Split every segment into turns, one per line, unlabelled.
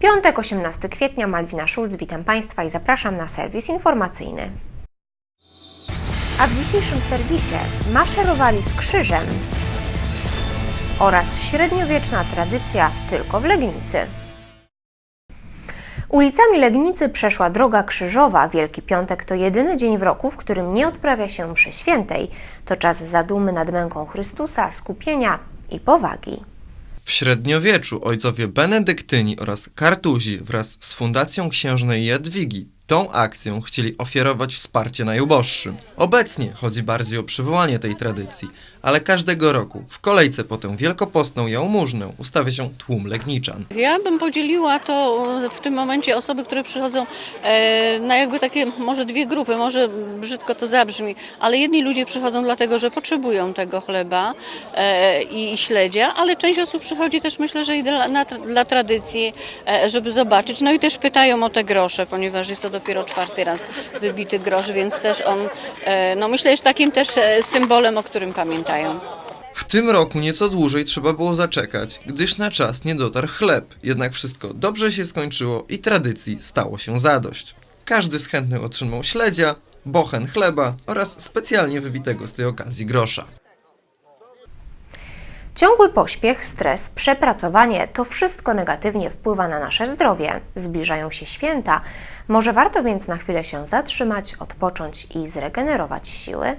Piątek, 18 kwietnia, Malwina Szulc, witam Państwa i zapraszam na serwis informacyjny. A w dzisiejszym serwisie maszerowali z krzyżem oraz średniowieczna tradycja tylko w Legnicy. Ulicami Legnicy przeszła droga krzyżowa. Wielki Piątek to jedyny dzień w roku, w którym nie odprawia się mszy świętej. To czas zadumy nad męką Chrystusa, skupienia i powagi.
W średniowieczu ojcowie benedyktyni oraz kartuzi wraz z Fundacją Księżnej Jadwigi tą akcją chcieli ofiarować wsparcie najuboższym. Obecnie chodzi bardziej o przywołanie tej tradycji, ale każdego roku w kolejce po tę wielkopostną jałmużnę ustawia się tłum legniczan.
Ja bym podzieliła to w tym momencie osoby, które przychodzą e, na jakby takie może dwie grupy, może brzydko to zabrzmi, ale jedni ludzie przychodzą dlatego, że potrzebują tego chleba e, i śledzia, ale część osób przychodzi też myślę, że i dla, na, dla tradycji, e, żeby zobaczyć. No i też pytają o te grosze, ponieważ jest to dopiero czwarty raz wybity grosz, więc też on, e, no myślę, że takim też e, symbolem, o którym pamiętają.
W tym roku nieco dłużej trzeba było zaczekać, gdyż na czas nie dotarł chleb. Jednak wszystko dobrze się skończyło i tradycji stało się zadość. Każdy z chętnych otrzymał śledzia, bochen chleba oraz specjalnie wybitego z tej okazji grosza.
Ciągły pośpiech, stres, przepracowanie to wszystko negatywnie wpływa na nasze zdrowie. Zbliżają się święta, może warto więc na chwilę się zatrzymać, odpocząć i zregenerować siły?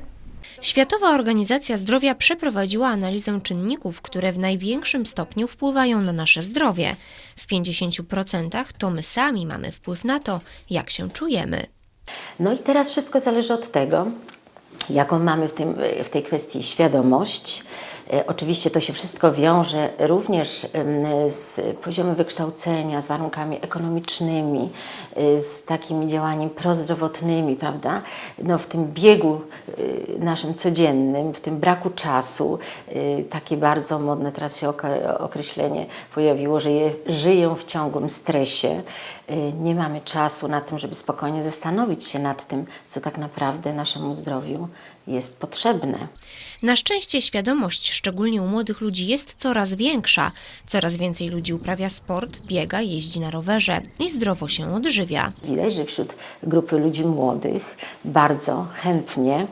Światowa Organizacja Zdrowia przeprowadziła analizę czynników, które w największym stopniu wpływają na nasze zdrowie. W 50% to my sami mamy wpływ na to, jak się czujemy.
No i teraz wszystko zależy od tego, jaką mamy w, tym, w tej kwestii świadomość. E, Oczywiście to się wszystko wiąże również z poziomem wykształcenia, z warunkami ekonomicznymi, e, z takimi działaniami prozdrowotnymi, prawda? No, w tym biegu e, naszym codziennym, w tym braku czasu, takie bardzo modne teraz się określenie pojawiło, że je, żyję w ciągłym stresie. Nie mamy czasu na tym, żeby spokojnie zastanowić się nad tym, co tak naprawdę naszemu zdrowiu jest potrzebne.
Na szczęście świadomość, szczególnie u młodych ludzi, jest coraz większa. Coraz więcej ludzi uprawia sport, biega, jeździ na rowerze i zdrowo się odżywia.
Widać, że wśród grupy ludzi młodych bardzo chętnie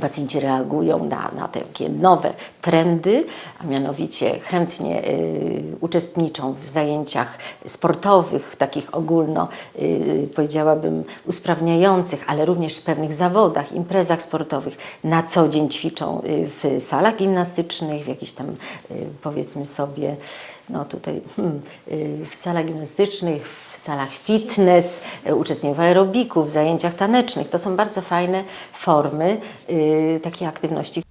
pacjenci reagują na, na takie nowe trendy, a mianowicie chętnie y, uczestniczą w zajęciach sportowych, takich ogólno, y, powiedziałabym, usprawniających, ale również w pewnych zawodach, imprezach sportowych. Na co dzień ćwiczą y, w salach gimnastycznych, w jakichś tam, y, powiedzmy sobie, no tutaj hmm, y, w salach gimnastycznych, w salach fitness, y, uczestniczą w aerobiku, w zajęciach tanecznych. To są bardzo fajne formy y, takiej aktywności.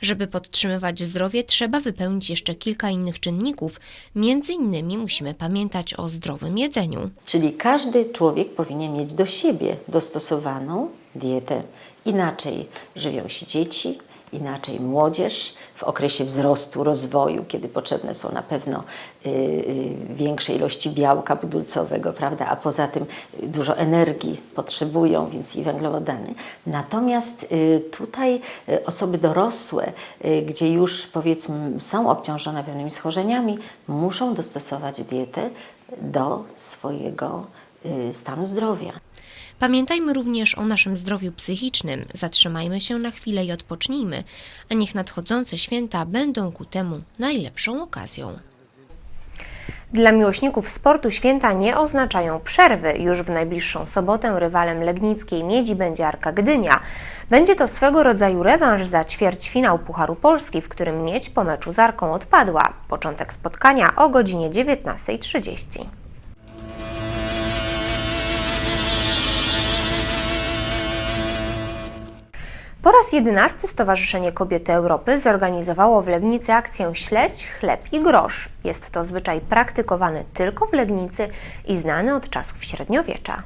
Żeby podtrzymywać zdrowie, trzeba wypełnić jeszcze kilka innych czynników. Między innymi musimy pamiętać o zdrowym jedzeniu.
Czyli każdy człowiek powinien mieć do siebie dostosowaną dietę. Inaczej żywią się dzieci, inaczej młodzież w okresie wzrostu, rozwoju, kiedy potrzebne są na pewno y, y, większe ilości białka budulcowego, prawda? a poza tym y, dużo energii potrzebują, więc i węglowodany. Natomiast tutaj osoby dorosłe, gdzie już powiedzmy są obciążone pewnymi schorzeniami, muszą dostosować dietę do swojego stanu zdrowia.
Pamiętajmy również o naszym zdrowiu psychicznym. Zatrzymajmy się na chwilę i odpocznijmy, a niech nadchodzące święta będą ku temu najlepszą okazją.
Dla miłośników sportu święta nie oznaczają przerwy. Już w najbliższą sobotę rywalem legnickiej miedzi będzie Arka Gdynia. Będzie to swego rodzaju rewanż za ćwierćfinał Pucharu Polski, w którym miedź po meczu z Arką odpadła. Początek spotkania o godzinie 19.30. Po raz jedenasty Stowarzyszenie Kobiety Europy zorganizowało w Legnicy akcję Śledź, chleb i grosz. Jest to zwyczaj praktykowany tylko w Legnicy i znany od czasów średniowiecza.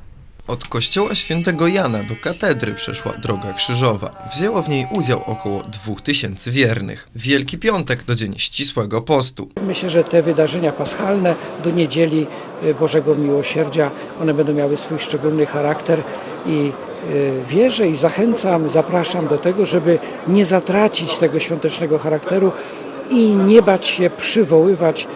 Od kościoła świętego Jana do katedry przeszła droga krzyżowa. Wzięło w niej udział około 2000 wiernych. Wielki Piątek to dzień ścisłego postu.
Myślę, że te wydarzenia paschalne do niedzieli y, Bożego Miłosierdzia, one będą miały swój szczególny charakter i wierzę i zachęcam, zapraszam do tego, żeby nie zatracić tego świątecznego charakteru i nie bać się przywoływać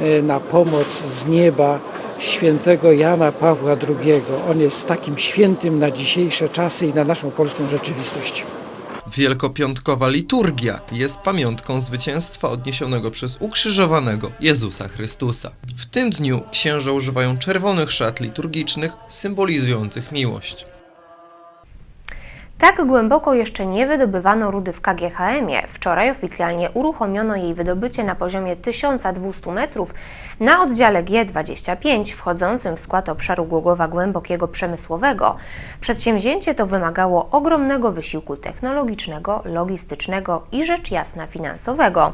y, na pomoc z nieba świętego Jana Pawła II. On jest takim świętym na dzisiejsze czasy i na naszą polską rzeczywistość.
Wielkopiątkowa liturgia jest pamiątką zwycięstwa odniesionego przez ukrzyżowanego Jezusa Chrystusa. W tym dniu księża używają czerwonych szat liturgicznych symbolizujących miłość.
Tak głęboko jeszcze nie wydobywano rudy w KGHM-ie. Wczoraj oficjalnie uruchomiono jej wydobycie na poziomie 1200 metrów na oddziale G25 wchodzącym w skład obszaru Głogowa Głębokiego Przemysłowego. Przedsięwzięcie to wymagało ogromnego wysiłku technologicznego, logistycznego i rzecz jasna finansowego.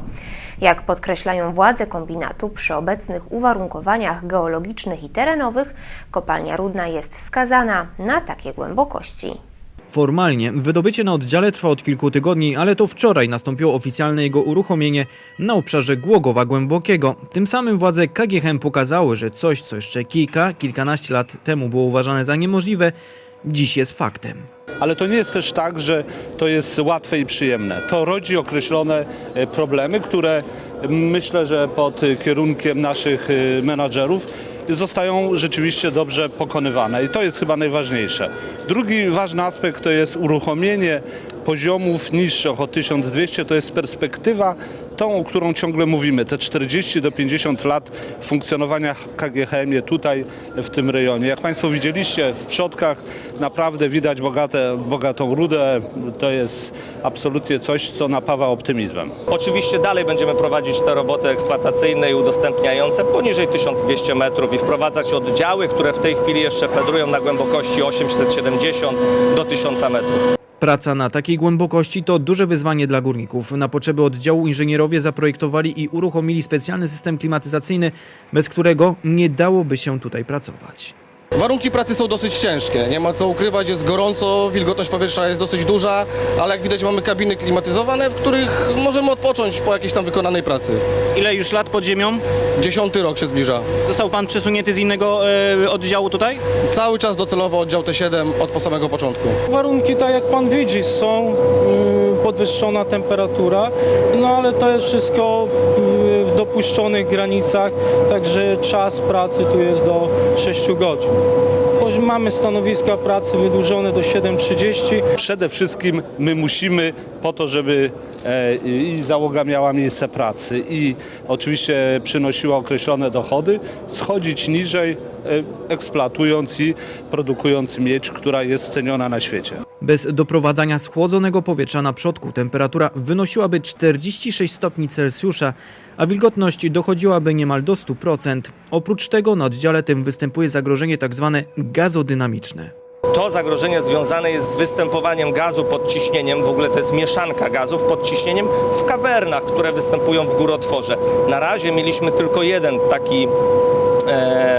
Jak podkreślają władze kombinatu, przy obecnych uwarunkowaniach geologicznych i terenowych kopalnia rudna jest skazana na takie głębokości.
Formalnie wydobycie na oddziale trwa od kilku tygodni, ale to wczoraj nastąpiło oficjalne jego uruchomienie na obszarze Głogowa Głębokiego. Tym samym władze KGHM pokazały, że coś, co jeszcze kilka, kilkanaście lat temu było uważane za niemożliwe, dziś jest faktem.
Ale to nie jest też tak, że to jest łatwe i przyjemne. To rodzi określone e, problemy, które myślę, że pod e, kierunkiem naszych e, menadżerów zostają rzeczywiście dobrze pokonywane i to jest chyba najważniejsze. Drugi ważny aspekt to jest uruchomienie poziomów niższych o 1200, to jest perspektywa tą, o którą ciągle mówimy, te 40 do 50 lat funkcjonowania KGHM-ie tutaj w tym rejonie. Jak Państwo widzieliście w przodkach naprawdę widać bogate, bogatą rudę, to jest absolutnie coś, co napawa optymizmem.
Oczywiście dalej będziemy prowadzić te roboty eksploatacyjne i udostępniające poniżej 1200 metrów i wprowadzać oddziały, które w tej chwili jeszcze fedrują na głębokości 870 do 1000 metrów.
Praca na takiej głębokości to duże wyzwanie dla górników. Na potrzeby oddziału inżynierowie zaprojektowali i uruchomili specjalny system klimatyzacyjny, bez którego nie dałoby się tutaj pracować.
Warunki pracy są dosyć ciężkie, nie ma co ukrywać, jest gorąco, wilgotność powietrza jest dosyć duża, ale jak widać mamy kabiny klimatyzowane, w których możemy odpocząć po jakiejś tam wykonanej pracy.
Ile już lat pod ziemią?
Dziesiąty rok się zbliża.
Został pan przesunięty z innego e, oddziału tutaj?
Cały czas docelowo oddział T7 od po samego początku.
Warunki, tak jak pan widzi, są y, podwyższona temperatura, no ale to jest wszystko w, w dopuszczonych granicach, także czas pracy tu jest do 6 godzin. Mamy stanowiska pracy wydłużone do 7.30.
Przede wszystkim my musimy po to, żeby e, i załoga miała miejsce pracy i oczywiście przynosiła określone dochody, schodzić niżej, e, eksploatując i produkując miedź, która jest ceniona na świecie.
Bez doprowadzania schłodzonego powietrza na przodku temperatura wynosiłaby 46 stopni Celsjusza, a wilgotność dochodziłaby niemal do 100%. Oprócz tego na oddziale tym występuje zagrożenie tzw. gazodynamiczne.
To zagrożenie związane jest z występowaniem gazu pod ciśnieniem, w ogóle to jest mieszanka gazów pod ciśnieniem w kawernach, które występują w górotworze. Na razie mieliśmy tylko jeden taki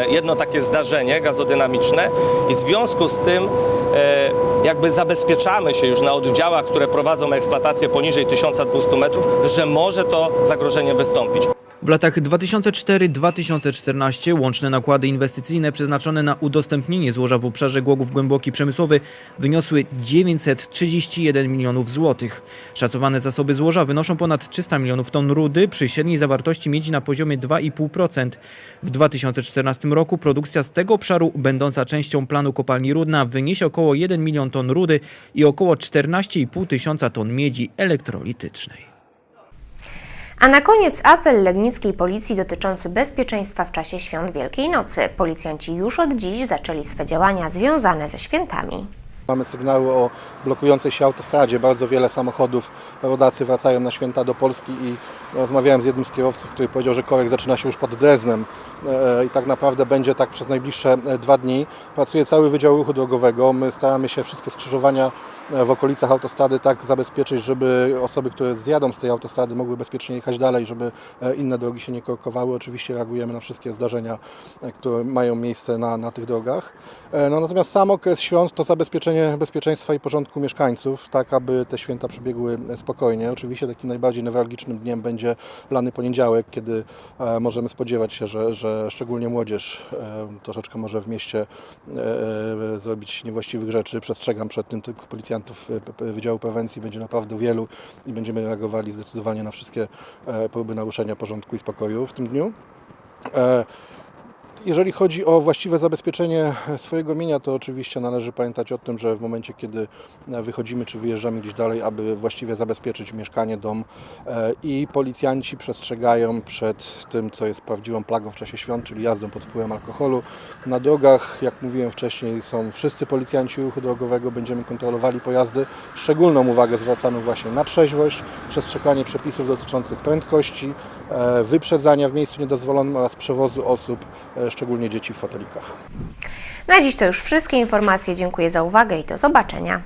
jedno takie zdarzenie gazodynamiczne i w związku z tym e, jakby zabezpieczamy się już na oddziałach, które prowadzą eksploatację poniżej 1200 metrów, że może to zagrożenie wystąpić.
W latach 2004-2014 łączne nakłady inwestycyjne przeznaczone na udostępnienie złoża w obszarze Głogów Głęboki Przemysłowy wyniosły 931 milionów złotych. Szacowane zasoby złoża wynoszą ponad 300 milionów ton rudy przy średniej zawartości miedzi na poziomie 2,5%. W 2014 roku produkcja z tego obszaru, będąca częścią planu kopalni Rudna, wyniesie około 1 milion ton rudy i około 14,5 tysiąca ton miedzi elektrolitycznej.
A na koniec apel legnickiej policji dotyczący bezpieczeństwa w czasie świąt Wielkiej Nocy. Policjanci już od dziś zaczęli swe działania związane ze świętami.
Mamy sygnały o blokującej się autostradzie. Bardzo wiele samochodów, rodacy wracają na święta do Polski i rozmawiałem z jednym z kierowców, który powiedział, że korek zaczyna się już pod Dreznem e, i tak naprawdę będzie tak przez najbliższe e, dwa dni. Pracuje cały Wydział Ruchu Drogowego. My staramy się wszystkie skrzyżowania e, w okolicach autostrady tak zabezpieczyć, żeby osoby, które zjadą z tej autostrady mogły bezpiecznie jechać dalej, żeby inne drogi się nie korkowały. Oczywiście reagujemy na wszystkie zdarzenia, które mają miejsce na, na tych drogach. No, natomiast sam okres świąt to zabezpieczenie bezpieczeństwa i porządku mieszkańców, tak aby te święta przebiegły spokojnie. Oczywiście takim najbardziej newralgicznym dniem będzie lany poniedziałek, kiedy e, możemy spodziewać się, że, że szczególnie młodzież e, troszeczkę może w mieście e, zrobić niewłaściwych rzeczy. Przestrzegam przed tym, tych policjantów Wydziału Prewencji będzie naprawdę wielu i będziemy reagowali zdecydowanie na wszystkie próby naruszenia porządku i spokoju w tym dniu. Jeżeli chodzi o właściwe zabezpieczenie swojego mienia, to oczywiście należy pamiętać o tym, że w momencie, kiedy wychodzimy czy wyjeżdżamy gdzieś dalej, aby właściwie zabezpieczyć mieszkanie, dom e, i policjanci przestrzegają przed tym, co jest prawdziwą plagą w czasie świąt, czyli jazdą pod wpływem alkoholu. Na drogach, jak mówiłem wcześniej, są wszyscy policjanci ruchu drogowego, będziemy kontrolowali pojazdy. Szczególną uwagę zwracamy właśnie na trzeźwość, przestrzeganie przepisów dotyczących prędkości, e, wyprzedzania w miejscu niedozwolonym oraz przewozu osób, e, szczególnie dzieci w fotelikach.
Na dziś to już wszystkie informacje. Dziękuję za uwagę i do zobaczenia.